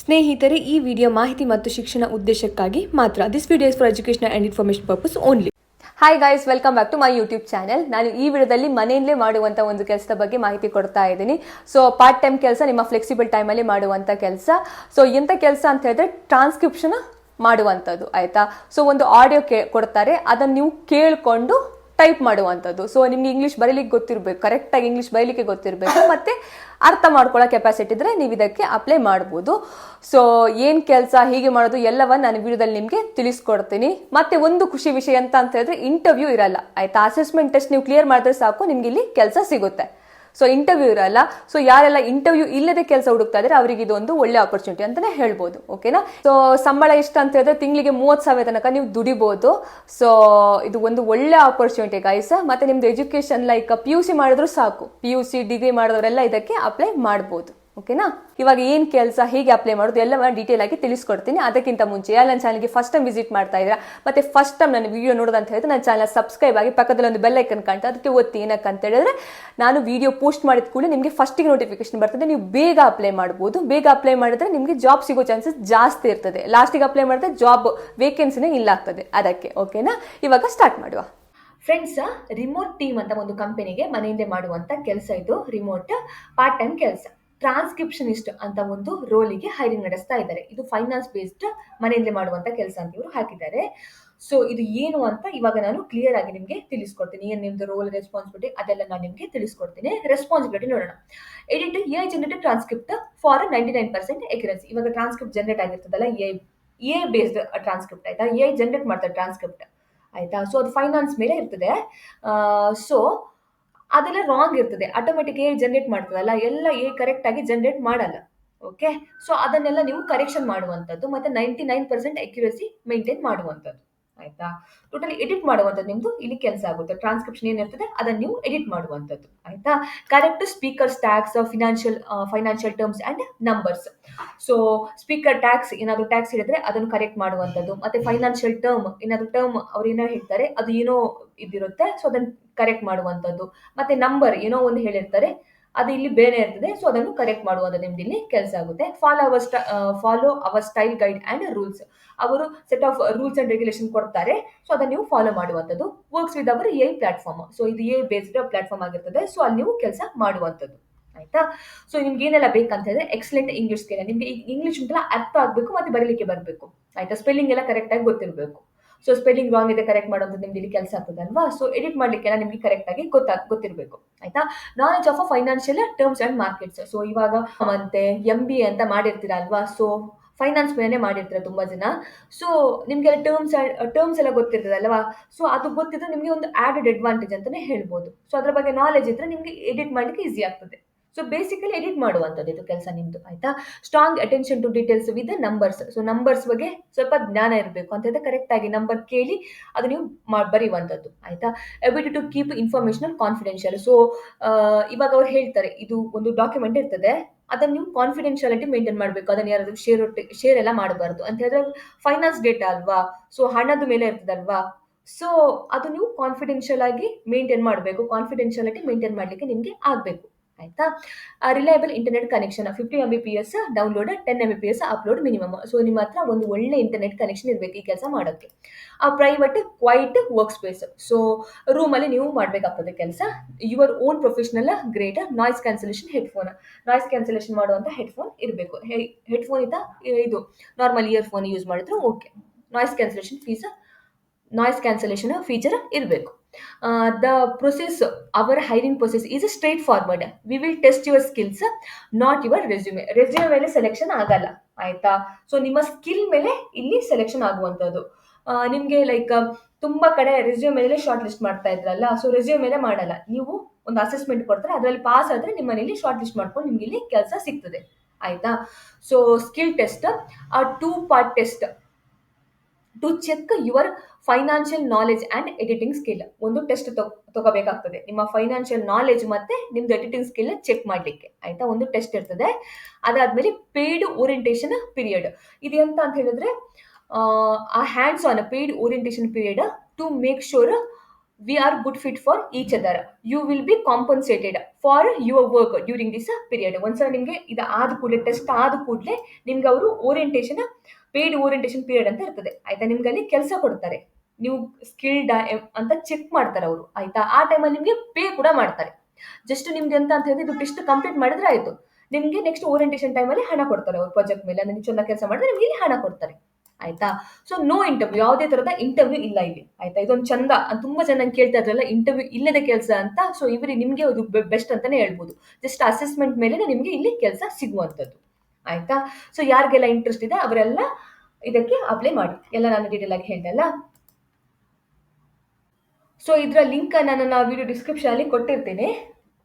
ಸ್ನೇಹಿತರೆ, ಈ ವಿಡಿಯೋ ಮಾಹಿತಿ ಮತ್ತು ಶಿಕ್ಷಣ ಉದ್ದೇಶಕ್ಕಾಗಿ ಮಾತ್ರ. This video for education and information purpose only hi guys welcome back to my YouTube channel ನಾನು ಈ ವಿಡಿಯೋದಲ್ಲಿ ಮನೆಯಲ್ಲೇ ಮಾಡುವಂಥ ಒಂದು ಕೆಲಸದ ಬಗ್ಗೆ ಮಾಹಿತಿ ಕೊಡ್ತಾ ಇದ್ದೀನಿ. ಸೊ ಪಾರ್ಟ್ ಟೈಮ್ ಕೆಲಸ, ನಿಮ್ಮ ಫ್ಲೆಕ್ಸಿಬಲ್ ಟೈಮಲ್ಲಿ ಮಾಡುವಂಥ ಕೆಲಸ. ಸೊ ಎಂಥ ಕೆಲಸ ಅಂತ ಹೇಳಿದ್ರೆ ಟ್ರಾನ್ಸ್ಕ್ರಿಪ್ಷನ್ ಮಾಡುವಂಥದ್ದು, ಆಯಿತಾ? ಸೊ ಒಂದು ಆಡಿಯೋ ಕೇ, ಕೊಡ್ತಾರೆ. ಅದನ್ನು ನೀವು ಕೇಳಿಕೊಂಡು ಟೈಪ್ ಮಾಡುವಂಥದ್ದು. ಸೊ ನಿಮ್ಗೆ ಇಂಗ್ಲೀಷ್ ಬರೀಲಿಕ್ಕೆ ಗೊತ್ತಿರಬೇಕು ಕರೆಕ್ಟಾಗಿ ಇಂಗ್ಲೀಷ್ ಬರೀಲಿಕ್ಕೆ ಗೊತ್ತಿರಬೇಕು, ಮತ್ತೆ ಅರ್ಥ ಮಾಡ್ಕೊಳ್ಳೋ ಕೆಪಾಸಿಟಿ ಇದ್ರೆ ನೀವು ಇದಕ್ಕೆ ಅಪ್ಲೈ ಮಾಡ್ಬೋದು. ಸೊ ಏನು ಕೆಲಸ, ಹೀಗೆ ಮಾಡೋದು ಎಲ್ಲವನ್ನ ನಾನು ವಿಡಿಯೋದಲ್ಲಿ ನಿಮಗೆ ತಿಳಿಸ್ಕೊಡ್ತೀನಿ. ಮತ್ತೆ ಒಂದು ಖುಷಿ ವಿಷಯ ಅಂತ ಅಂತ ಹೇಳಿದ್ರೆ ಇಂಟರ್ವ್ಯೂ ಇರಲ್ಲ. ಆಯ್ತಾ? ಅಸೆಸ್ಮೆಂಟ್ ಟೆಸ್ಟ್ ನೀವು ಕ್ಲಿಯರ್ ಮಾಡಿದ್ರೆ ಸಾಕು, ನಿಮ್ಗೆ ಇಲ್ಲಿ ಕೆಲಸ ಸಿಗುತ್ತೆ. ಸೊ ಇಂಟರ್ವ್ಯೂ ಇರಲ್ಲ ಸೊ ಯಾರೆಲ್ಲ ಇಂಟರ್ವ್ಯೂ ಇಲ್ಲದೆ ಕೆಲಸ ಹುಡುಕ್ತಾ ಇದ್ರೆ, ಅವರಿಗೆ ಇದೊಂದು ಒಳ್ಳೆ ಆಪರ್ಚುನಿಟಿ ಅಂತಾನೆ ಹೇಳ್ಬೋದು. ಓಕೆನಾ ಸೊ ಸಂಬಳ ಎಷ್ಟು ಅಂತ ಹೇಳಿದ್ರೆ ತಿಂಗಳಿಗೆ ಮೂವತ್ತು ಸಾವಿರ ತನಕ ನೀವು ದುಡಿಬಹುದು ಸೊ ಇದು ಒಂದು ಒಳ್ಳೆ ಆಪರ್ಚುನಿಟಿ ಗೈಸ್ ಮತ್ತೆ ನಿಮ್ದು education like P U C ಮಾಡಿದ್ರು ಸಾಕು. ಪಿ ಯು ಸಿ ಡಿಗ್ರಿ ಮಾಡಿದವರೆಲ್ಲ ಇದಕ್ಕೆ ಅಪ್ಲೈ ಮಾಡ್ಬೋದು. ಓಕೆನಾ? ಇವಾಗ ಏನು ಕೆಲಸ, ಹೇಗೆ ಅಪ್ಲೈ ಮಾಡೋದು ಎಲ್ಲವನ್ನ ಡೀಟೇಲ್ ಆಗಿ ತಿಳಿಸ್ಕೊಡ್ತೀನಿ. ಅದಕ್ಕಿಂತ ಮುಂಚೆ ಯಾರು ನನ್ನ ಚಾನಲ್ಗೆ ಫಸ್ಟ್ ಟೈಮ್ ವಿಸಿಟ್ ಮಾಡ್ತಾ ಇದ್ದೀರಾ, ಮತ್ತೆ ಫಸ್ಟ್ ಟೈಮ್ ನನ್ನ ವಿಡಿಯೋ ನೋಡೋದಂತ ಹೇಳಿದ್ರೆ ನನ್ನ ಚಾನಲ್ ಸಬ್ಸ್ಕ್ರೈಬ್ ಆಗಿ ಪಕ್ಕದಲ್ಲಿ ಒಂದು ಬೆಲ್ ಐಕನ್ ಕಾಣ್ತಾ ಅದಕ್ಕೆ ಒತ್ತಿ ಏನಕ್ಕೆ ಅಂತ ಹೇಳಿದ್ರೆ, ನಾನು ವಿಡಿಯೋ ಪೋಸ್ಟ್ ಮಾಡಿದ ಕೂಡಲೇ ನಿಮಗೆ ಫಸ್ಟಿಗೆ ನೋಟಿಫಿಕೇಶನ್ ಬರ್ತದೆ. ನೀವು ಬೇಗ ಅಪ್ಲೈ ಮಾಡ್ಬೋದು. ಬೇಗ ಅಪ್ಲೈ ಮಾಡಿದ್ರೆ ನಿಮಗೆ ಜಾಬ್ ಸಿಗೋ ಚಾನ್ಸಸ್ ಜಾಸ್ತಿ ಇರ್ತದೆ. ಲಾಸ್ಟಿಗೆ ಅಪ್ಲೈ ಮಾಡಿದ್ರೆ ಜಾಬ್ ವೇಕೆನ್ಸಿನೇ ಇಲ್ಲ ಆಗ್ತದೆ. ಅದಕ್ಕೆ, ಓಕೆನಾ? ಇವಾಗ ಸ್ಟಾರ್ಟ್ ಮಾಡುವ. ಫ್ರೆಂಡ್ಸ್ ರಿಮೋಟ್ ಟೀಮ್ ಅಂತ ಒಂದು ಕಂಪನಿಗೆ ಮನೆಯಿಂದ ಮಾಡುವಂತ ಕೆಲಸ ಇದು. ರಿಮೋಟ್ ಪಾರ್ಟ್ ಟೈಮ್ ಕೆಲಸ. ಟ್ರಾನ್ಸ್ಕ್ರಿಪ್ಷನಿಸ್ಟ್ ಅಂತ ಒಂದು ರೋಲಿಗೆ ಹೈರಿಂಗ್ ನಡೆಸ್ತಾ ಇದ್ದಾರೆ. ಇದು ಫೈನಾನ್ಸ್ ಬೇಸ್ಡ್ ಮನೆಯಲ್ಲೇ ಮಾಡುವಂತ ಕೆಲಸ ಅಂತ ಇವರು ಹಾಕಿದ್ದಾರೆ. ಸೊ ಇದು ಏನು ಅಂತ ಇವಾಗ ನಾನು ಕ್ಲಿಯರ್ ಆಗಿ ನಿಮಗೆ ತಿಳಿಸ್ಕೊಡ್ತೀನಿ. ಏನು ನಿಮ್ದು ರೋಲ್ ರೆಸ್ಪಾನ್ಸಿಬಿಲಿಟಿ ಅದೆಲ್ಲ ನಾನು ನಿಮಗೆ ತಿಳಿಸ್ಕೊಡ್ತೀನಿ. ರೆಸ್ಪಾನ್ಸಿಬಿಲಿಟಿ ನೋಡೋಣ. Edit a generated transcript for ninety nine percent accuracy ಇವಾಗ ಟ್ರಾನ್ಸ್ಕ್ರಿಪ್ಟ್ ಜನರೇಟ್ ಆಗಿರ್ತದಲ್ಲ ಎ ಎ ಬೇಸ್ಡ್ ಟ್ರಾನ್ಸ್ಕ್ರಿಪ್ಟ್ ಆಯ್ತಾ? ಎ ಜನರೇಟ್ ಮಾಡ್ತಾರೆ ಟ್ರಾನ್ಸ್ಕ್ರಿಪ್ಟ್ ಆಯ್ತಾ? ಸೊ ಅದು ಫೈನಾನ್ಸ್ ಮೇಲೆ ಇರ್ತದೆ. ಸೊ ಅದೆಲ್ಲ ರಾಂಗ್ ಇರ್ತದೆ. ಆಟೋಮೆಟಿಕ್ ಎ ಜನರೇಟ್ ಮಾಡ್ತದಲ್ಲ. ಎಲ್ಲ ಏ ಕರೆಕ್ಟ್ ಆಗಿ ಜನರೇಟ್ ಮಾಡಲ್ಲ. ಓಕೆ ಸೊ ಅದನ್ನೆಲ್ಲ ನೀವು ಕರೆಕ್ಷನ್ ಮಾಡುವಂಥದ್ದು ಮತ್ತೆ ninety nine percent accuracy maintain ಮಾಡುವಂಥದ್ದು. ಆಯ್ತಾ? ಟೋಟಲಿ ಎಡಿಟ್ ಮಾಡುವಂಥದ್ದು ನಿಮ್ದು ಇಲ್ಲಿ ಕೆಲಸ ಆಗುತ್ತೆ. ಟ್ರಾನ್ಸ್ಕ್ರಿಪ್ಷನ್ ಏನಿರ್ತದೆ, ಅದನ್ನ ನೀವು ಎಡಿಟ್ ಮಾಡುವಂಥದ್ದು. ಆಯ್ತಾ? Correct speaker tags financial financial terms and numbers so speaker tags ಏನಾದ್ರು ಟ್ಯಾಕ್ಸ್ ಹೇಳಿದ್ರೆ ಅದನ್ನು ಕರೆಕ್ಟ್ ಮಾಡುವಂಥದ್ದು. ಮತ್ತೆ ಫೈನಾನ್ಷಿಯಲ್ ಟರ್ಮ್ ಏನಾದ್ರು ಟರ್ಮ್ ಅವ್ರು ಏನೋ ಹೇಳ್ತಾರೆ, ಅದು ಏನೋ ಇದಿರುತ್ತೆ ಸೊ ಅದನ್ನ ಕರೆಕ್ಟ್ ಮಾಡುವಂಥದ್ದು. ಮತ್ತೆ ನಂಬರ್ ಏನೋ ಒಂದು ಹೇಳಿರ್ತಾರೆ ಅದು ಇಲ್ಲಿ ಬೇರೆ ಇರ್ತದೆ. ಸೊ ಅದನ್ನು ಕರೆಕ್ಟ್ ಮಾಡುವಂತ ನಿಮ್ದು ಇಲ್ಲಿ ಕೆಲಸ ಆಗುತ್ತೆ. Follow our follow our style guide and rules ಅವರು set of rules and regulation ಕೊಡ್ತಾರೆ. ಸೊ ಅದನ್ನು ನೀವು ಫಾಲೋ ಮಾಡುವಂಥದ್ದು. Works with our AI platform so ಇದು ಎ ಬೇಸ್ಡ್ ಪ್ಲಾಟ್ಫಾರ್ಮ್ ಆಗಿರ್ತದೆ. ಸೊ ಅಲ್ಲಿ ನೀವು ಕೆಲಸ ಮಾಡುವಂಥದ್ದು. ಆಯ್ತಾ? ಸೊ ನಿಮ್ಗೆ ಏನೆಲ್ಲ ಬೇಕಂತ ಹೇಳಿದ್ರೆ ಎಕ್ಸಲೆಂಟ್ ಇಂಗ್ಲಿಷ್ ಸ್ಕಿಲ್ ನಿಮ್ಗೆ ಇಂಗ್ಲಿಷ್ ಉಂಟಲ್ಲ, ಅರ್ಥ ಆಗಬೇಕು ಮತ್ತೆ ಬರೀಲಿಕ್ಕೆ ಬರಬೇಕು. ಆಯ್ತಾ? ಸ್ಪೆಲ್ಲಿಂಗ್ ಎಲ್ಲ ಕರೆಕ್ಟಾಗಿ ಗೊತ್ತಿರಬೇಕು. ಸೊ ಸ್ಪೆಲ್ಲಿಂಗ್ ರಾಂಗ್ ಇದೆ ಕರೆಕ್ಟ್ ಮಾಡೋದು ನಿಮ್ದು ಇಲ್ಲಿ ಕೆಲಸ ಆಗ್ತದೆ ಅಲ್ವಾ? ಸೊ ಎಡಿಟ್ ಮಾಡ್ಲಿಕ್ಕೆಲ್ಲ ನಿಮಗೆ ಕರೆಕ್ಟ್ ಆಗಿ ಗೊತ್ತಾಗ ಗೊತ್ತಿರಬೇಕು, ಆಯ್ತಾ? Knowledge of financial terms and markets so ಇವಾಗ ಮತ್ತೆ ಎಂ ಬಿ ಎ ಅಂತ ಮಾಡಿರ್ತೀರ ಅಲ್ವಾ? ಸೊ ಫೈನಾನ್ಸ್ ಮೇಲೆ ಮಾಡಿರ್ತಾರೆ ತುಂಬಾ ಜನ. ಸೊ ನಿಮಗೆ ಟರ್ಮ್ಸ್ ಟರ್ಮ್ಸ್ ಎಲ್ಲ ಗೊತ್ತಿರ್ತದೆ ಅಲ್ವಾ? ಸೊ ಅದು ಗೊತ್ತಿದ್ರೆ ನಿಮಗೆ ಒಂದು ಆಡೆಡ್ ಅಡ್ವಾಂಟೇಜ್ ಅಂತಾನೆ ಹೇಳ್ಬೋದು. ಸೊ ಅದ್ರ ಬಗ್ಗೆ ನಾಲೆಜ್ ಇದ್ರೆ ನಿಮ್ಗೆ ಎಡಿಟ್ ಮಾಡ್ಲಿಕ್ಕೆ ಈಸಿ ಆಗ್ತದೆ. ಸೊ ಬೇಸಿಕಲಿ ಎಡಿಟ್ ಮಾಡುವಂಥದ್ದು ಇದು ಕೆಲಸ ನಿಮ್ಮದು ಆಯ್ತಾ? Strong attention to details with numbers so numbers ಬಗ್ಗೆ ಸ್ವಲ್ಪ ಜ್ಞಾನ ಇರಬೇಕು ಅಂತ ಹೇಳಿದ್ರೆ ಕರೆಕ್ಟಾಗಿ ನಂಬರ್ ಕೇಳಿ ಅದು ನೀವು ಬರೆಯುವಂಥದ್ದು ಆಯ್ತಾ? Ability to keep information confidential so ಇವಾಗ ಅವ್ರು ಹೇಳ್ತಾರೆ, ಇದು ಒಂದು ಡಾಕ್ಯುಮೆಂಟ್ ಇರ್ತದೆ, ಅದನ್ನು ನೀವು ಕಾನ್ಫಿಡೆನ್ಷಿಯಾಲಿಟಿ ಮೇಂಟೈನ್ ಮಾಡಬೇಕು. ಅದನ್ನು ಯಾರಾದರೂ ಶೇರ್ ಶೇರ್ ಎಲ್ಲ ಮಾಡಬಾರ್ದು ಅಂತ ಹೇಳಿದ್ರೆ ಫೈನಾನ್ಸ್ ಡೇಟಾ ಅಲ್ವಾ? ಸೊ ಹಣದ ಮೇಲೆ ಇರ್ತದಲ್ವಾ? ಸೊ ಅದು ನೀವು ಕಾನ್ಫಿಡೆನ್ಷಿಯಲ್ ಆಗಿ ಮೇಂಟೈನ್ ಮಾಡಬೇಕು ಕಾನ್ಫಿಡೆನ್ಶಿಯಾಲಿಟಿ ಮೇಂಟೈನ್ ಮಾಡಲಿಕ್ಕೆ ನಿಮಗೆ ಆಗಬೇಕು. ಆಯ್ತಾ? Reliable internet connection fifty M B P S download ten M B P S upload minimum so ನಿಮ್ಮ ಹತ್ರ ಒಂದು ಒಳ್ಳೆ ಇಂಟರ್ನೆಟ್ ಕನೆಕ್ಷನ್ ಇರಬೇಕು ಈ ಕೆಲಸ ಮಾಡೋಕ್ಕೆ. A private quiet work space so ರೂಮಲ್ಲಿ ನೀವು ಮಾಡಬೇಕಾಗ್ತದೆ ಕೆಲಸ. Your own professional grade noise cancellation headphone noise cancellation ಮಾಡುವಂಥ ಹೆಡ್ಫೋನ್ ಇರಬೇಕು. ಹೆಡ್ಫೋನ್ ಇದು ನಾರ್ಮಲ್ ಇಯರ್ಫೋನ್ ಯೂಸ್ ಮಾಡಿದ್ರು okay noise cancellation fees noise cancellation feature ಇರಬೇಕು. The process our hiring process is straightforward we will test your skills not your resume resume ಮೇಲೆ selection ಆಗಲ್ಲ, ಆಯ್ತಾ? So ನಿಮ್ಮ skill ಮೇಲೆ ಇಲ್ಲಿ ಸೆಲೆಕ್ಷನ್ ಆಗುವಂಥದ್ದು. ನಿಮಗೆ ಲೈಕ್ ತುಂಬ ಕಡೆ ರೆಸ್ಯೂಮ್ ಮೇಲೆ ಶಾರ್ಟ್ ಲಿಸ್ಟ್ ಮಾಡ್ತಾ ಇದ್ರಲ್ಲ ಸೊ ರೆಸ್ಯೂಮ್ ಮೇಲೆ ಮಾಡಲ್ಲ. ನೀವು ಒಂದು ಅಸೆಸ್ಮೆಂಟ್ ಕೊಡ್ತಾರೆ, ಅದರಲ್ಲಿ ಪಾಸ್ ಆದರೆ ನಿಮ್ಮ ಮನೇಲಿ ಶಾರ್ಟ್ ಲಿಸ್ಟ್ ಮಾಡ್ಕೊಂಡು ನಿಮ್ಗೆ ಇಲ್ಲಿ ಕೆಲಸ ಸಿಗ್ತದೆ, ಆಯ್ತಾ? So skill test a two part test to check your financial knowledge and editing skill ಒಂದು ಟೆಸ್ಟ್ ತಗೋಬೇಕಾಗ್ತದೆ. ನಿಮ್ಮ ಫೈನಾನ್ಷಿಯಲ್ ನಾಲೆಜ್ ಮತ್ತೆ ನಿಮ್ದು ಎಡಿಟಿಂಗ್ ಸ್ಕಿಲ್ ಚೆಕ್ ಮಾಡಲಿಕ್ಕೆ. ಆಯ್ತಾ? ಒಂದು ಟೆಸ್ಟ್ ಇರ್ತದೆ. ಅದಾದ್ಮೇಲೆ ಪೇಯ್ಡ್ ಓರಿಯಂಟೇಷನ್ ಪೀರಿಯಡ್ ಇದು ಎಂತ ಅಂತ ಹೇಳಿದ್ರೆ, a hands on paid orientation period to make sure we are good fit for each other you will be compensated for your work during this period ಒಂದ್ಸಲ ನಿಮಗೆ ಇದು ಆದ ಕೂಡಲೇ ಟೆಸ್ಟ್ ಆದ ಕೂಡಲೇ ನಿಮ್ಗೆ ಅವರು ಓರಿಯಂಟೇಷನ್ ಪೇಯ್ಡ್ ಓರಿಯಂಟೇಷನ್ ಪೀರಿಯಡ್ ಅಂತ ಇರ್ತದೆ. ಆಯ್ತಾ? ನಿಮ್ಗೆ ಅಲ್ಲಿ ಕೆಲಸ ಕೊಡ್ತಾರೆ. ನೀವು ಸ್ಕಿಲ್ಡ್ ಅಂತ ಚೆಕ್ ಮಾಡ್ತಾರೆ ಅವರು. ಆಯ್ತಾ? ಆ ಟೈಮಲ್ಲಿ ನಿಮಗೆ ಪೇ ಕೂಡ ಮಾಡ್ತಾರೆ. ಜಸ್ಟ್ ನಿಮ್ಗೆ ಎಂತ ಅಂತ ಹೇಳಿದ್ರೆ ಇದು ಟೆಸ್ಟ್ ಕಂಪ್ಲೀಟ್ ಮಾಡಿದ್ರೆ ಆಯ್ತು. ನಿಮಗೆ ನೆಕ್ಸ್ಟ್ ಓರಿಯಂಟೇಷನ್ ಟೈಮಲ್ಲಿ ಹಣ ಕೊಡ್ತಾರೆ ಅವ್ರು ಪ್ರಾಜೆಕ್ಟ್ ಮೇಲೆ. ಅಂದ್ರೆ ಚೆನ್ನಾಗಿ ಕೆಲಸ ಮಾಡಿದ್ರೆ ನಿಮ್ಗೆ ಇಲ್ಲಿ ಹಣ ಕೊಡ್ತಾರೆ. ಆಯ್ತಾ? ಸೊ ನೋ ಇಂಟರ್ವ್ಯೂ ಯಾವುದೇ ತರದ ಇಂಟರ್ವ್ಯೂ ಇಲ್ಲ ಇಲ್ಲಿ. ಆಯ್ತಾ? ಇದೊಂದು ಚಂದ. ತುಂಬಾ ಜನ ಕೇಳ್ತಾ ಇದ್ರಲ್ಲ ಇಂಟರ್ವ್ಯೂ ಇಲ್ಲದ ಕೆಲಸ ಅಂತ? ಸೊ ಇವರಿಗೆ ನಿಮಗೆ ಅದು ಬೆಸ್ಟ್ ಅಂತಾನೆ ಹೇಳ್ಬೋದು. ಜಸ್ಟ್ ಅಸೆಸ್ಮೆಂಟ್ ಮೇಲೆ ನಿಮಗೆ ಇಲ್ಲಿ ಕೆಲಸ ಸಿಗುವಂಥದ್ದು. ಆಯ್ತಾ? ಸೊ ಯಾರಿಗೆಲ್ಲ ಇಂಟ್ರೆಸ್ಟ್ ಇದೆ, ಅವರೆಲ್ಲ ಇದಕ್ಕೆ ಅಪ್ಲೈ ಮಾಡಿ. ಎಲ್ಲ ನಾನು ಡೀಟೇಲ್ ಆಗಿ ಹೇಳ್ದಲ್ಲ ಸೊ ಇದರ ಲಿಂಕ್ ನಾನು ವಿಡಿಯೋ ಡಿಸ್ಕ್ರಿಪ್ಷನ್ ಅಲ್ಲಿ ಕೊಟ್ಟಿರ್ತೀನಿ.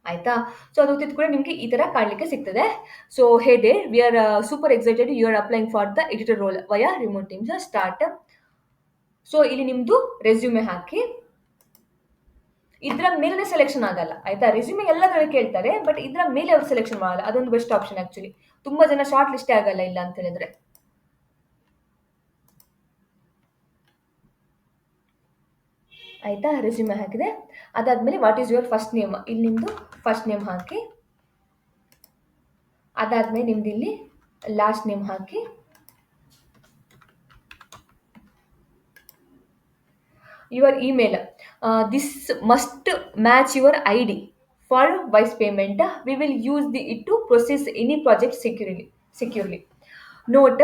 ಆಯ್ತಾ? ಸೊ ಅದು ಓದಿದ ಕೂಡ ನಿಮಗೆ ಈ ತರ ಕಾಣಲಿಕ್ಕೆ ಸಿಗ್ತದೆ. So hey there we are super excited you are applying for the editor role via remote teams start so ಇಲ್ಲಿ ನಿಮ್ಮದು ರೆಸ್ಯೂಮೆ ಹಾಕಿ. ಇದ್ರ ಮೇಲೆ ಸೆಲೆಕ್ಷನ್ ಆಗಲ್ಲ, ಆಯ್ತಾ? ರೆಸ್ಯೂಮೆ ಎಲ್ಲದರಲ್ಲಿ ಕೇಳ್ತಾರೆ ಬಟ್ ಇದ್ರ ಮೇಲೆ ಅವ್ರು ಸೆಲೆಕ್ಷನ್ ಮಾಡಲ್ಲ. ಅದೊಂದು ಬೆಸ್ಟ್ ಆಪ್ಷನ್ ಆಕ್ಚುಲಿ ತುಂಬಾ ಜನ ಶಾರ್ಟ್ ಲಿಸ್ಟೇ ಆಗಲ್ಲ ಇಲ್ಲ ಅಂತ ಹೇಳಿದ್ರೆ. ಆಯ್ತಾ? ರೆಸ್ಯೂಮೆ ಹಾಕಿದೆ. ಅದಾದ್ಮೇಲೆ what is your first name ಇಲ್ಲಿ ನಿಮ್ದು ಫಸ್ಟ್ ನೇಮ್ ಹಾಕಿ. ಅದಾದ್ಮೇಲೆ ನಿಮ್ದು ಇಲ್ಲಿ ಲಾಸ್ಟ್ ನೇಮ್ ಹಾಕಿ. Your email this must match your I D for wise payment we will use the it to process any project securely securely note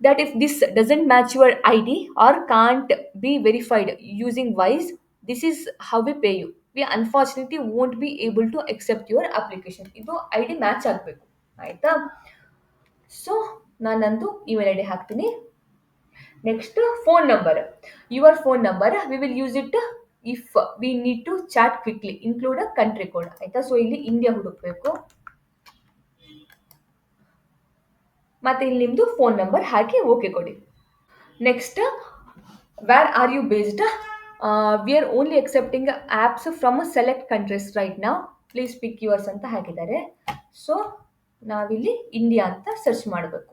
that if this doesn't match your ID or can't be verified using Wise, this is how we pay you. We unfortunately won't be able to accept your application. ಇದು I D match ಆಗಬೇಕು ಆಯಿತಾ so ನಾನಂತೂ email I D ಹಾಕ್ತೀನಿ next phone number your phone number we will use it if we need to chat quickly include a country code ಆಯಿತಾ? So ಇಲ್ಲಿ India ಹುಡುಕಬೇಕು. ಮತ್ತು ಇಲ್ಲಿ ನಿಮ್ಮದು ಫೋನ್ ನಂಬರ್ ಹಾಕಿ ಓಕೆ ಕೊಡಿ. Next where are you based we are only accepting apps from select countries right ನಾವು please pick yours ಅಂತ ಹಾಕಿದ್ದಾರೆ. ಸೊ ನಾವಿಲ್ಲಿ ಇಂಡಿಯಾ ಅಂತ ಸರ್ಚ್ ಮಾಡಬೇಕು.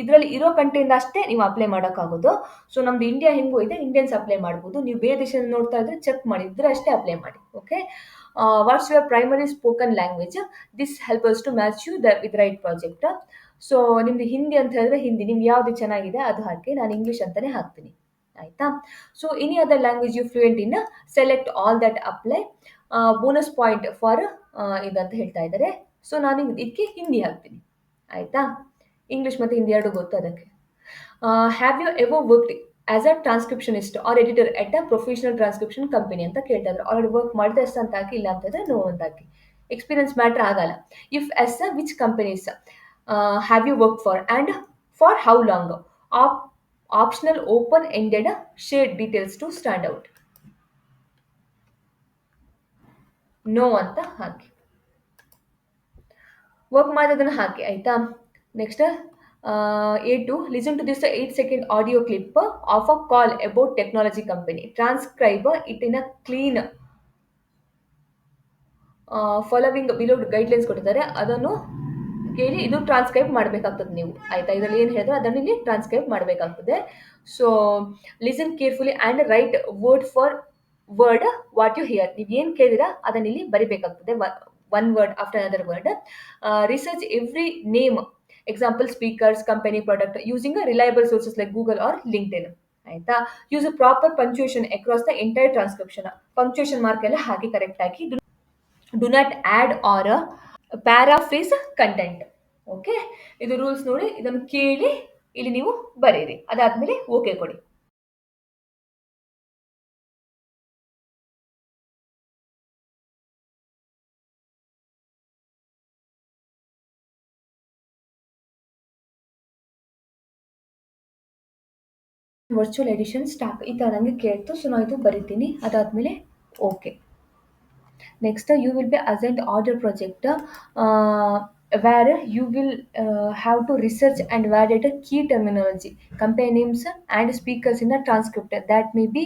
ಇದರಲ್ಲಿ ಇರೋ ಕಂಟ್ರಿಯಿಂದ ಅಷ್ಟೇ ನೀವು ಅಪ್ಲೈ ಮಾಡೋಕ್ಕಾಗೋದು. ಸೊ ನಮ್ದು ಇಂಡಿಯಾ ಹೆಂಗೂ ಇದೆ ಇಂಡಿಯನ್ಸ್ ಅಪ್ಲೈ ಮಾಡ್ಬೋದು. ನೀವು ಬೇರೆ ದೇಶದಲ್ಲಿ ನೋಡ್ತಾ ಇದ್ರೆ ಚೆಕ್ ಮಾಡಿ ಇದ್ರೆ ಅಷ್ಟೇ ಅಪ್ಲೈ ಮಾಡಿ okay what's your primary spoken language this helpers to match you the with right project so ನಿಮ್ದು ಹಿಂದಿ ಅಂತ ಹೇಳಿದ್ರೆ ಹಿಂದಿ ನಿಮ್ಗೆ ಯಾವುದು ಚೆನ್ನಾಗಿದೆ ಅದು ಹಾಕಿ, ನಾನು ಇಂಗ್ಲೀಷ್ ಅಂತಲೇ ಹಾಕ್ತೀನಿ, ಆಯಿತಾ? So any other language you fluent in select all that apply bonus point for ಇದಂತ ಹೇಳ್ತಾ ಇದ್ದಾರೆ. ಸೊ ನಾನು ಇದಕ್ಕೆ ಹಿಂದಿ ಹಾಕ್ತೀನಿ, ಆಯಿತಾ? ಇಂಗ್ಲೀಷ್ ಮತ್ತು ಹಿಂದಿ ಎರಡು ಗೊತ್ತು ಅದಕ್ಕೆ. Have you ever worked as a transcriptionist or editor at a professional transcription company ಅಂತ ಕೇಳ್ತಾರೆ ಇದ್ರು ಆಲ್ರೆಡಿ ವರ್ಕ್ ಮಾಡಿದೆ ಅಷ್ಟು ಅಂತ ಹಾಕಿ, ಇಲ್ಲ ಅಂತಂದರೆ ನೋ ಅಂತ ಹಾಕಿ. ಎಕ್ಸ್ಪೀರಿಯನ್ಸ್ ಮ್ಯಾಟ್ರ್ ಆಗಲ್ಲ. If yes a which companies have you work for and for how long op optional open ended share details to stand out no ಅಂತ ಹಾಕಿ. ವರ್ಕ್ ಮಾಡೋದನ್ನು ಹಾಕಿ, ಆಯಿತಾ? Next a to listen to this eight second audio clip of a call about technology company transcribe it in a clean following below guidelines ಕೊಟ್ಟಿದ್ದಾರೆ. ಅದನ್ನು ಕೇಳಿ ಇದು transcribe ಮಾಡಬೇಕಾಗ್ತದೆ ನೀವು. ಆಯಿತಾ? ಇದರಲ್ಲಿ ಏನು ಹೇಳಿದ್ರೆ? ಅದನ್ನು ಇಲ್ಲಿ ಟ್ರಾನ್ಸ್ಕ್ರೈಬ್ ಮಾಡಬೇಕಾಗ್ತದೆ. So listen carefully and write word for word what you hear ನೀವು ಏನು ಕೇಳಿದಿರಾ? ಅದನ್ನ ಇಲ್ಲಿ ಬರಿಬೇಕಾಗ್ತದೆ. One word after another word research every name example speakers company product using reliable sources like Google or LinkedIn ಆಯ್ತಾ? Use a proper punctuation across the entire transcription punctuation mark ಎಲ್ಲ ಹಾಕಿ correct ಆಗಿ do not add or paraphrase content okay ಇದು rules ನೋಡಿ, ಇದನ್ನು ಕೇಳಿ, ಇಲ್ಲಿ ನೀವು ಬರೀರಿ. ಅದಾದ್ಮೇಲೆ ಓಕೆ ಕೊಡಿ. ವರ್ಚುವಲ್ ಎಡಿಷನ್ ಸ್ಟಾಕ್ ಈ ಥರ ನನಗೆ ಕೇಳ್ತು ಸೊ ನಾನು ಇದು ಬರಿತೀನಿ ಅದಾದಮೇಲೆ okay next you will be assigned order project where you will uh, have to research and validate a key terminology, company names and speakers in a transcript that may be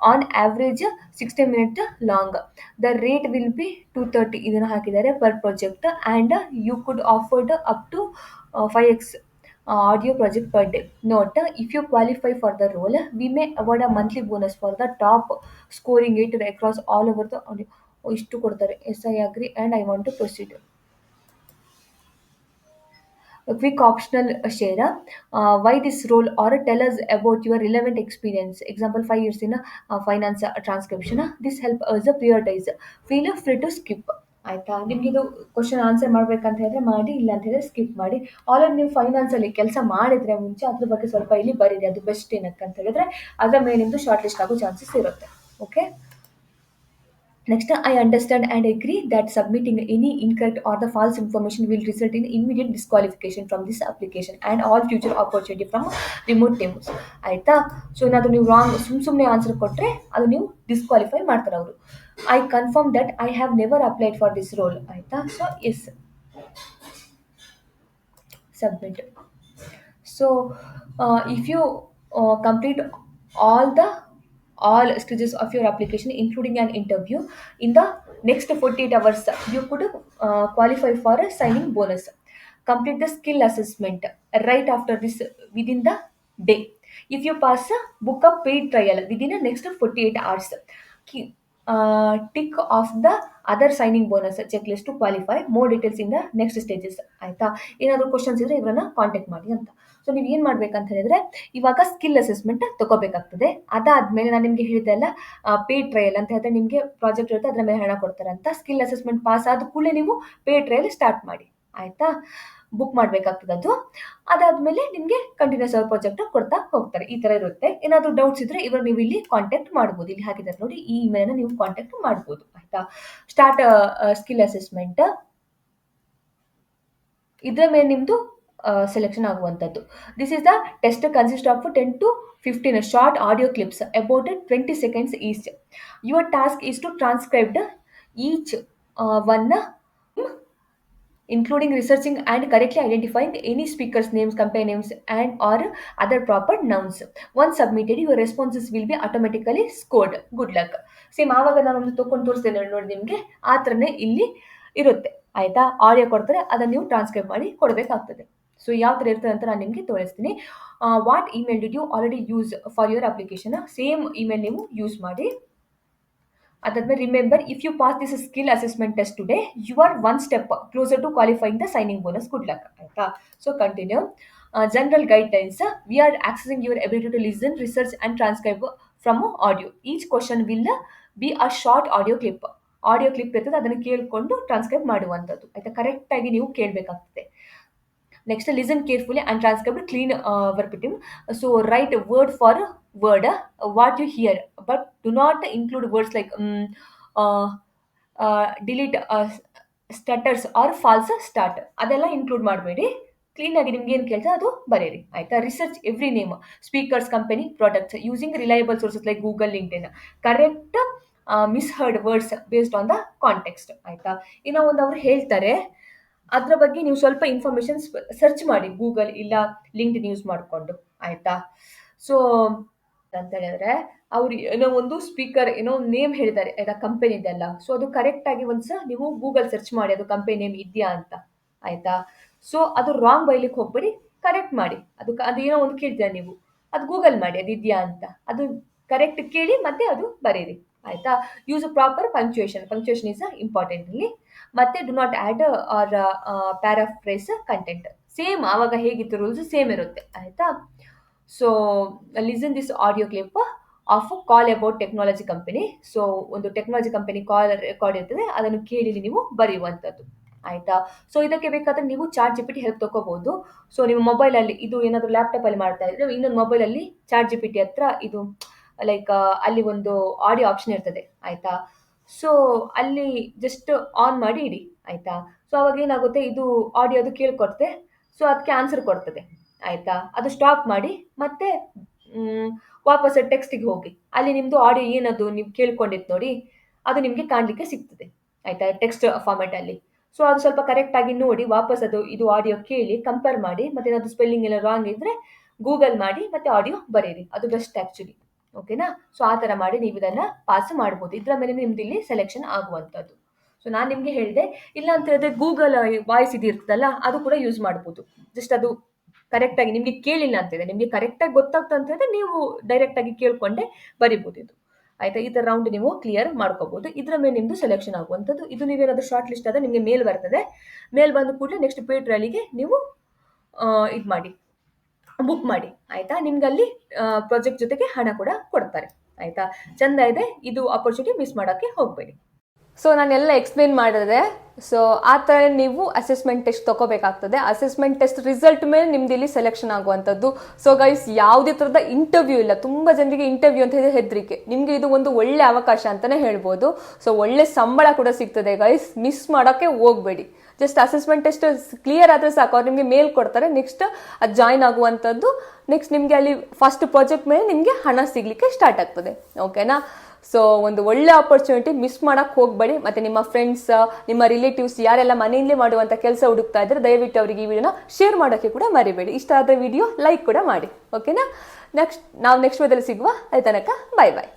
on average 60 minute long. The rate will be 230 ಇದನ್ನು ಹಾಕಿದ್ದಾರೆ per project and you could offer up to uh, 5x audio project per day. Note, if you qualify for the role, we may award a monthly bonus for the top scoring it across all over the audio. ಓ, ಇಷ್ಟು ಕೊಡ್ತಾರೆ yes I agree and I want to proceed quick optional share why this role or tell us about your relevant experience example five years in finance transcription this help us a prioritise feel free to skip ಆಯ್ತಾ? ನಿಮ್ಗೆ ಇದು question answer ಮಾಡ್ಬೇಕಂತ ಹೇಳಿದ್ರೆ ಮಾಡಿ, ಇಲ್ಲ ಅಂತ ಹೇಳಿದ್ರೆ skip ಮಾಡಿ. ಆಲ್ ಆಫ್ ನೀವು ಫೈನಾನ್ಸ್ ಅಲ್ಲಿ ಕೆಲಸ ಮಾಡಿದ್ರೆ ಮುಂಚೆ ಅದ್ರ ಬಗ್ಗೆ ಸ್ವಲ್ಪ ಇಲ್ಲಿ ಬರೀರಿ, ಅದು ಬೆಸ್ಟ್ ಏನಕ್ಕೆ ಅಂತ ಹೇಳಿದ್ರೆ ಅದರ ಮೇಲೆ ನಿಮ್ದು ಶಾರ್ಟ್ ಲಿಸ್ಟ್ ಆಗೋ ಚಾನ್ಸಸ್ ಇರುತ್ತೆ. Okay next I understand and agree that submitting any incorrect or the false information will result in immediate disqualification from this application and all future opportunity from remote teams ಆಯಿತಾ? So ಏನಾದರೂ ನೀವು wrong ಸುಮ್ಮ ಸುಮ್ಮನೆ answer ಕೊಟ್ಟರೆ ಅದು ನೀವು disqualify ಮಾಡ್ತಾರೆ ಅವರು. I confirm that I have never applied for this role ಆಯ್ತಾ so yes submit. So uh, if you uh, complete all the all stages of your application, including an interview, in the next 48 hours, you could uh, qualify for a signing bonus. Complete the skill assessment right after this within the day. If you pass, book a paid trial within the next 48 hours. Key- uh, tick other signing bonus checklist to qualify. More details in the next stages. ಆಯ್ತಾ? ಏನಾದರೂ questions ಇದ್ರೆ ಇವರನ್ನ contact ಮಾಡಿ ಅಂತ. So ನೀವು ಏನು ಮಾಡ್ಬೇಕಂತ ಹೇಳಿದ್ರೆ ಇವಾಗ ಸ್ಕಿಲ್ ಅಸೆಸ್ಮೆಂಟ್ ತಗೋಬೇಕಾಗ್ತದೆ. ಅದಾದ್ಮೇಲೆ ನಾನು ನಿಮಗೆ ಹೇಳಿದೆ ಅಲ್ಲ ಪೇ ಟ್ರಯಲ್ ಅಂತ ಹೇಳಿದ್ರೆ ನಿಮಗೆ ಪ್ರಾಜೆಕ್ಟ್ ಇರುತ್ತೆ ಅದರ ಮೇಲೆ ಹಣ ಕೊಡ್ತಾರೆ ಅಂತ. ಸ್ಕಿಲ್ ಅಸೆಸ್ಮೆಂಟ್ ಪಾಸ್ ಆದ ಕೂಡಲೇ ನೀವು ಪೇ ಟ್ರಯಲ್ ಸ್ಟಾರ್ಟ್ ಮಾಡಿ. ಆಯ್ತಾ? ಬುಕ್ ಮಾಡಬೇಕಾಗ್ತದೆ ಅದು ಅದಾದ್ಮೇಲೆ ನಿಮಗೆ ಕಂಟಿನ್ಯೂಸ್ ಅವರ್ ಪ್ರಾಜೆಕ್ಟ್ ಕೊಡ್ತಾ ಹೋಗ್ತಾರೆ. ಈ ಥರ ಇರುತ್ತೆ. ಏನಾದರೂ ಡೌಟ್ಸ್ ಇದ್ರೆ ಇವರು ನೀವು ಇಲ್ಲಿ ಕಾಂಟ್ಯಾಕ್ಟ್ ಮಾಡ್ಬೋದು. ಇಲ್ಲಿ ಹಾಕಿದ್ದಾರೆ ನೋಡಿ, ಈ ಇಮೇಲನ್ನು ನೀವು ಕಾಂಟ್ಯಾಕ್ಟ್ ಮಾಡ್ಬೋದು. ಆಯ್ತಾ? ಸ್ಟಾರ್ಟ್ ಸ್ಕಿಲ್ ಅಸೆಸ್ಮೆಂಟ್ ಇದರ ಮೇಲೆ ನಿಮ್ಮದು ಸೆಲೆಕ್ಷನ್ ಆಗುವಂಥದ್ದು. This is the test consist of ten to fifteen short audio clips about twenty seconds each your task is to transcribed each one including researching and correctly identifying any speakers names company names and or other proper nouns once submitted your responses will be automatically scored good luck same ಆವಾಗ ನಾನೊಂದು ತೊಗೊಂಡು ತೋರಿಸ್ತೇನೆ ನೋಡಿ ನಿಮಗೆ ಆ ಥರನೇ ಇಲ್ಲಿ ಇರುತ್ತೆ ಆಯಿತಾ ಆಡಿಯೋ ಕೊಡ್ತಾರೆ ಅದನ್ನು ನೀವು ಟ್ರಾನ್ಸ್ಕ್ರೈಬ್ ಮಾಡಿ ಕೊಡಬೇಕಾಗ್ತದೆ ಸೊ ಯಾವ ಥರ ಇರ್ತದೆ ಅಂತ ನಾನು ನಿಮಗೆ ತೋರಿಸ್ತೀನಿ what email did you already use for your application same email ನೀವು ಯೂಸ್ ಮಾಡಿ ಅದಾದ್ಮೇಲೆ remember if you pass this skill assessment test today you are one step closer to qualifying the signing bonus good luck ಆಯ್ತಾ? So continue general guidelines we are accessing your ability to listen research and transcribe from audio each question will be a short audio clip audio clip ಇರ್ತದೆ, ಅದನ್ನು ಕೇಳಿಕೊಂಡು transcribe ಮಾಡುವಂಥದ್ದು. ಆಯ್ತಾ? ಕರೆಕ್ಟಾಗಿ ನೀವು ಕೇಳಬೇಕಾಗ್ತದೆ. Next listen carefully and transcribe clean verbatim so write word for word what you hear but do not include words like delete stutters or false start ಅದೆಲ್ಲ include ಮಾಡಬೇಡಿ. ಕ್ಲೀನಾಗಿ ನಿಮ್ಗೆ ಏನು ಕೇಳ್ತಾ ಅದು ಬರೀರಿ. ಆಯಿತಾ? Research every name speakers company products using reliable sources like Google LinkedIn correct misheard words based on the context ಆಯಿತಾ? ಇನ್ನು ಒಂದು ಅವ್ರು ಹೇಳ್ತಾರೆ ಅದ್ರ ಬಗ್ಗೆ ನೀವು ಸ್ವಲ್ಪ ಇನ್ಫಾರ್ಮೇಶನ್ ಸರ್ಚ್ ಮಾಡಿ ಗೂಗಲ್ ಇಲ್ಲ ಲಿಂಕ್ಡ್ ಯೂಸ್ ಮಾಡಿಕೊಂಡು, ಆಯ್ತಾ? ಸೊ ಅಂತ ಹೇಳಿದ್ರೆ, ಅವ್ರು ಏನೋ ಒಂದು ಸ್ಪೀಕರ್ ಏನೋ ನೇಮ್ ಹೇಳಿದ್ದಾರೆ ಆಯ್ತಾ ಕಂಪೆನಿದೆಲ್ಲ ಸೊ ಅದು ಕರೆಕ್ಟಾಗಿ ಒಂದ್ಸಲ ನೀವು ಗೂಗಲ್ ಸರ್ಚ್ ಮಾಡಿ, ಅದು ಕಂಪನಿ ನೇಮ್ ಇದೆಯಾ ಅಂತ, ಆಯ್ತಾ? ಸೊ ಅದು ರಾಂಗ್ ಬೈಲಿಕ್ಕೆ ಹೋಗ್ಬಿಡಿ ಕರೆಕ್ಟ್ ಮಾಡಿ. ಅದು ಅದು ಏನೋ ಒಂದು ಕೇಳ್ತೀರ ನೀವು? ಅದು ಗೂಗಲ್ ಮಾಡಿ, ಅದು ಇದೆಯಾ ಅಂತ. ಅದು ಕರೆಕ್ಟ್ ಕೇಳಿ ಮತ್ತೆ ಅದು ಬರೀರಿ, ಆಯ್ತಾ? Use proper punctuation punctuation is important ಇಲ್ಲಿ ಮತ್ತೆ do not add or paraphrase content same ಆವಾಗ ಹೇಗಿತ್ತು ರೂಲ್ಸ್ ಸೇಮ್ ಇರುತ್ತೆ, ಆಯಿತಾ? So listen this audio clip of call about technology company so ಒಂದು ಟೆಕ್ನಾಲಜಿ ಕಂಪನಿ ಕಾಲ್ ರೆಕಾರ್ಡ್ ಇರ್ತದೆ, ಅದನ್ನು ಕೇಳಿ ನೀವು ಬರೆಯುವಂಥದ್ದು, ಆಯಿತಾ? ಸೊ ಇದಕ್ಕೆ ಬೇಕಾದರೆ ನೀವು ChatGPT help ತೊಗೋಬೋದು ಸೊ ನಿಮ್ಮ ಮೊಬೈಲಲ್ಲಿ ಇದು ಏನಾದರೂ ಲ್ಯಾಪ್ಟಾಪಲ್ಲಿ ಮಾಡ್ತಾ ಇದ್ರೆ, ಇನ್ನೊಂದು ಮೊಬೈಲಲ್ಲಿ ಚಾರ್ಜ್ ಜಿ ಪಿ ಟಿ ಹತ್ರ ಇದು ಲೈಕ್ ಅಲ್ಲಿ ಒಂದು ಆಡಿಯೋ ಆಪ್ಷನ್ ಇರ್ತದೆ, ಆಯಿತಾ? ಸೊ ಅಲ್ಲಿ ಜಸ್ಟ್ ಆನ್ ಮಾಡಿ ಇಡಿ, ಆಯಿತಾ? ಸೊ ಅವಾಗ ಏನಾಗುತ್ತೆ? ಇದು ಆಡಿಯೋದು ಕೇಳ್ಕೊಡ್ತೆ. ಸೊ ಅದಕ್ಕೆ ಆನ್ಸರ್ ಕೊಡ್ತದೆ, ಆಯಿತಾ? ಅದು ಸ್ಟಾಪ್ ಮಾಡಿ, ಮತ್ತೆ ವಾಪಸ್ ಟೆಕ್ಸ್ಟಿಗೆ ಹೋಗಿ. ಅಲ್ಲಿ ನಿಮ್ಮದು ಆಡಿಯೋ ಏನದು ನೀವು ಕೇಳ್ಕೊಂಡಿದ್ದು ನೋಡಿ, ಅದು ನಿಮಗೆ ಕಾಣಲಿಕ್ಕೆ ಸಿಗ್ತದೆ, ಆಯಿತಾ? ಟೆಕ್ಸ್ಟ್ ಫಾರ್ಮೆಟಲ್ಲಿ ಸೊ ಅದು ಸ್ವಲ್ಪ ಕರೆಕ್ಟಾಗಿ ನೋಡಿ, ವಾಪಸ್ ಅದು, ಇದು ಆಡಿಯೋ ಕೇಳಿ ಕಂಪೇರ್ ಮಾಡಿ ಮತ್ತೆ ಏನಾದರೂ ಸ್ಪೆಲ್ಲಿಂಗ್ ಎಲ್ಲ ರಾಂಗ್ ಇದ್ದರೆ ಗೂಗಲ್ ಮಾಡಿ, ಮತ್ತೆ ಆಡಿಯೋ ಬರೀರಿ. ಅದು ಬೆಸ್ಟ್ ಆ್ಯಕ್ಚುಲಿ ಓಕೆನಾ ಸೊ ಆ ಥರ ಮಾಡಿ ನೀವು ಇದನ್ನು ಪಾಸ್ ಮಾಡ್ಬೋದು. ಇದರ ಮೇಲೆ ನಿಮ್ದು ಇಲ್ಲಿ ಸೆಲೆಕ್ಷನ್ ಆಗುವಂಥದ್ದು. ಸೊ ನಾನು ನಿಮಗೆ ಹೇಳಿದೆ, ಇಲ್ಲ ಅಂತ ಹೇಳಿದ್ರೆ ಗೂಗಲ್ ವಾಯ್ಸ್ ಇದು ಇರ್ತದಲ್ಲ, ಅದು ಕೂಡ ಯೂಸ್ ಮಾಡ್ಬೋದು. ಜಸ್ಟ್ ಅದು ಕರೆಕ್ಟಾಗಿ ನಿಮಗೆ ಕೇಳಿಲ್ಲ ಅಂತಿದೆ ನಿಮಗೆ ಕರೆಕ್ಟಾಗಿ ಗೊತ್ತಾಗ್ತ ಅಂತ ಹೇಳಿದ್ರೆ ನೀವು ಡೈರೆಕ್ಟಾಗಿ ಕೇಳ್ಕೊಂಡೆ ಬರಿಬೋದು ಇದು. ಆಯಿತಾ? ಈ ಥರ ರೌಂಡ್ ನೀವು ಕ್ಲಿಯರ್ ಮಾಡ್ಕೋಬೋದು. ಇದರ ಮೇಲೆ ನಿಮ್ಮದು ಸೆಲೆಕ್ಷನ್ ಆಗುವಂಥದ್ದು. ಇದು ನೀವೇನಾದ್ರೂ ಶಾರ್ಟ್ ಲಿಸ್ಟ್ ಆದರೆ ನಿಮಗೆ ಮೇಲ್ ಬರ್ತದೆ. ಮೇಲ್ ಬಂದ ಕೂಡಲೇ ನೆಕ್ಸ್ಟ್ ಪೇ ಟ್ರಯಲಿಗೆ ನೀವು ಇದು ಮಾಡಿ. ಬುಕ್ ಮಾಡಿ. ಆಯ್ತಾ? ನಿಮ್ಗೆ ಅಲ್ಲಿ ಪ್ರಾಜೆಕ್ಟ್ ಜೊತೆಗೆ ಹಣ ಕೂಡ ಕೊಡ್ತಾರೆ. ಆಯ್ತಾ? ಚಂದ ಇದೆ. ಇದು ಆಪರ್ಚುನಿಟಿ ಮಿಸ್ ಮಾಡೋಕ್ಕೆ ಹೋಗಬೇಡಿ. ಸೊ ನಾನೆಲ್ಲ ಎಕ್ಸ್ಪ್ಲೇನ್ ಮಾಡಿದ್ರೆ ಸೊ ಆ ಥರ ನೀವು ಅಸೆಸ್ಮೆಂಟ್ ಟೆಸ್ಟ್ ತಗೋಬೇಕಾಗ್ತದೆ. ಅಸೆಸ್ಮೆಂಟ್ ಟೆಸ್ಟ್ ರಿಸಲ್ಟ್ ಮೇಲೆ ನಿಮ್ದು ಇಲ್ಲಿ ಸೆಲೆಕ್ಷನ್ ಆಗುವಂಥದ್ದು. ಸೊ ಗೈಸ್ ಯಾವುದೇ ಥರದ ಇಂಟರ್ವ್ಯೂ ಇಲ್ಲ. ತುಂಬ ಜನರಿಗೆ ಇಂಟರ್ವ್ಯೂ ಅಂತ ಹೇಳಿದ್ರೆ ಹೆದರಿಕೆ. ನಿಮಗೆ ಇದು ಒಂದು ಒಳ್ಳೆ ಅವಕಾಶ ಅಂತಲೇ ಹೇಳ್ಬೋದು. ಸೊ ಒಳ್ಳೆ ಸಂಬಳ ಕೂಡ ಸಿಗ್ತದೆ ಗೈಸ್ ಮಿಸ್ ಮಾಡೋಕ್ಕೆ ಹೋಗಬೇಡಿ. ಜಸ್ಟ್ ಅಸೆಸ್ಮೆಂಟ್ ಟೆಸ್ಟ್ ಕ್ಲಿಯರ್ ಆದರೆ ಸಾಕು. ಅವ್ರು ನಿಮಗೆ ಮೇಲ್ ಕೊಡ್ತಾರೆ. ನೆಕ್ಸ್ಟ್ ಅದು ಜಾಯ್ನ್ ಆಗುವಂಥದ್ದು. ನೆಕ್ಸ್ಟ್ ನಿಮಗೆ ಅಲ್ಲಿ ಫಸ್ಟ್ ಪ್ರಾಜೆಕ್ಟ್ ಮೇಲೆ ನಿಮಗೆ ಹಣ ಸಿಗಲಿಕ್ಕೆ ಸ್ಟಾರ್ಟ್ ಆಗ್ತದೆ. ಓಕೆನಾ ಸೊ ಒಂದು ಒಳ್ಳೆ ಆಪರ್ಚುನಿಟಿ ಮಿಸ್ ಮಾಡಕ್ಕೆ ಹೋಗಬೇಡಿ. ಮತ್ತೆ ನಿಮ್ಮ ಫ್ರೆಂಡ್ಸ್ ನಿಮ್ಮ ರಿಲೇಟಿವ್ಸ್ ಯಾರೆಲ್ಲ ಮನೆಯಲ್ಲೇ ಮಾಡುವಂತ ಕೆಲಸ ಹುಡುಕ್ತಾ ಇದ್ರೆ ದಯವಿಟ್ಟು ಅವರಿಗೆ ಈ ವಿಡಿಯೋನ ಶೇರ್ ಮಾಡೋಕ್ಕೆ ಕೂಡ ಮರಿಬೇಡಿ. ಇಷ್ಟ ಆದ ವಿಡಿಯೋ ಲೈಕ್ ಕೂಡ ಮಾಡಿ. ಓಕೆನಾ ನೆಕ್ಸ್ಟ್ ನಾವು ನೆಕ್ಸ್ಟ್ ವಿಡಿಯೋದಲ್ಲಿ ಸಿಗುವ ಅದೇ ತನಕ ಬಾಯ್ ಬಾಯ್